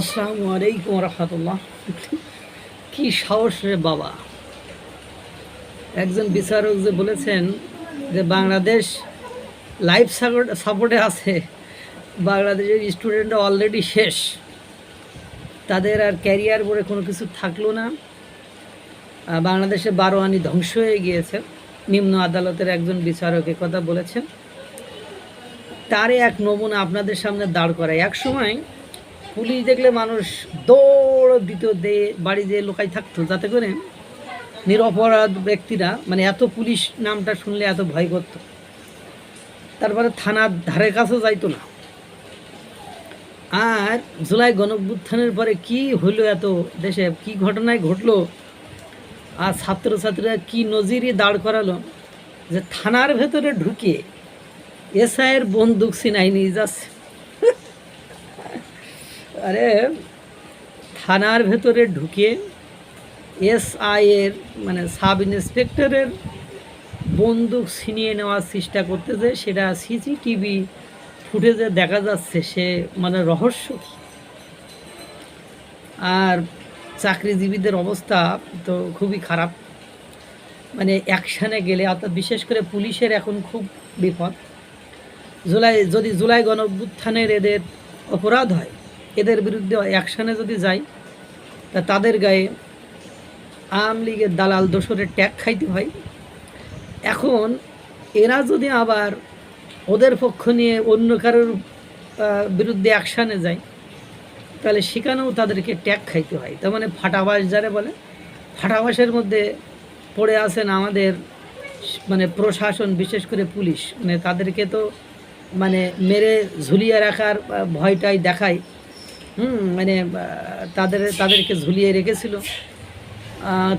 আসসালামু আলাইকুম রহমতুল্লাহ। কি সাহস রে বাবা। একজন বিচারক যে বলেছেন যে বাংলাদেশ লাইফ সাপোর্টে আছে, বাংলাদেশের স্টুডেন্টরা অলরেডি শেষ। তাদের আর ক্যারিয়ার বলে কোনো কিছু থাকল না। বাংলাদেশে বারো আনি ধ্বংস হয়ে গিয়েছে। নিম্ন আদালতের একজন বিচারক কথা বলেছেন। তারই এক নমুনা আপনাদের সামনে দাঁড় করায়। এক সময় পুলিশ দেখলে মানুষ দৌড় দিত দে, বাড়ি যেয়ে লোকাই থাকতো, যাতে করে নিরপরাধ ব্যক্তিরা মানে এত পুলিশ নামটা শুনলে এত ভয় করতো। তারপরে থানার ধারে কাছেও যাইতো না। আর জুলাই গণভ্যুত্থানের পরে কি হইল এত দেশে, কি ঘটনায় ঘটলো? আর ছাত্রছাত্রীরা কি নজিরই দাঁড় করালো? যে থানার ভেতরে ঢুকে এসআইয়ের বন্দুক সিনাই নিয়ে যাচ্ছে। আরে, থানার ভেতরে ঢুকে এসআই এর মানে সাব ইন্সপেক্টরের বন্দুক ছিনিয়ে নেওয়ার চেষ্টা করতেছে। সেটা সিসিটিভি ফুটেজে দেখা যাচ্ছে সে মানে রহস্য আর চাকরিজীবীদের অবস্থা তো খুবই খারাপ। মানে অ্যাকশানে গেলে, অর্থাৎ বিশেষ করে পুলিশের এখন খুব বিপদ। জুলাই, যদি জুলাই গণঅভ্যুত্থানের এদের অপরাধ হয় এদের বিরুদ্ধে অ্যাকশানে যদি যায় তা তাদের গায়ে আওয়ামী লীগের দালাল দোসরের ট্যাগ খাইতে হয়। এখন এরা যদি আবার ওদের পক্ষ নিয়ে অন্য কারোর বিরুদ্ধে অ্যাকশানে যায়, তাহলে সেখানেও তাদেরকে ট্যাগ খাইতে হয়। তার মানে ফাটাবাস যারে বলে, ফাটাবাসের মধ্যে পড়ে আছেন আমাদের মানে প্রশাসন, বিশেষ করে পুলিশ। মানে তাদেরকে তো মানে মেরে ঝুলিয়ে রাখার ভয়টাই দেখায়। হুম মানে তাদের, তাদেরকে ঝুলিয়ে রেখেছিল।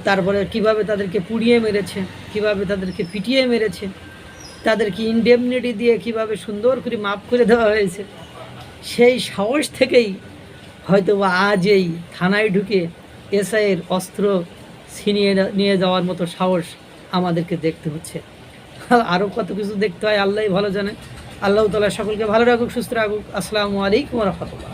তারপরে কীভাবে তাদেরকে পুড়িয়ে মেরেছে, কীভাবে তাদেরকে পিটিয়ে মেরেছে, তাদেরকে ইনডেমনিটি দিয়ে কীভাবে সুন্দর করে মাপ করে দেওয়া হয়েছে, সেই সাহস থেকেই হয়তো আজ এই থানায় ঢুকে এসআইয়ের অস্ত্র ছিনিয়ে নিয়ে যাওয়ার মতো সাহস আমাদেরকে দেখতে হচ্ছে। আরও কত কিছু দেখতে হয় আল্লাহ ভালো জানে। আল্লাহ তালা সকলকে ভালো রাখুক, সুস্থ রাখুক। আসসালামু আলাইকুম রহমতুল্লাহ।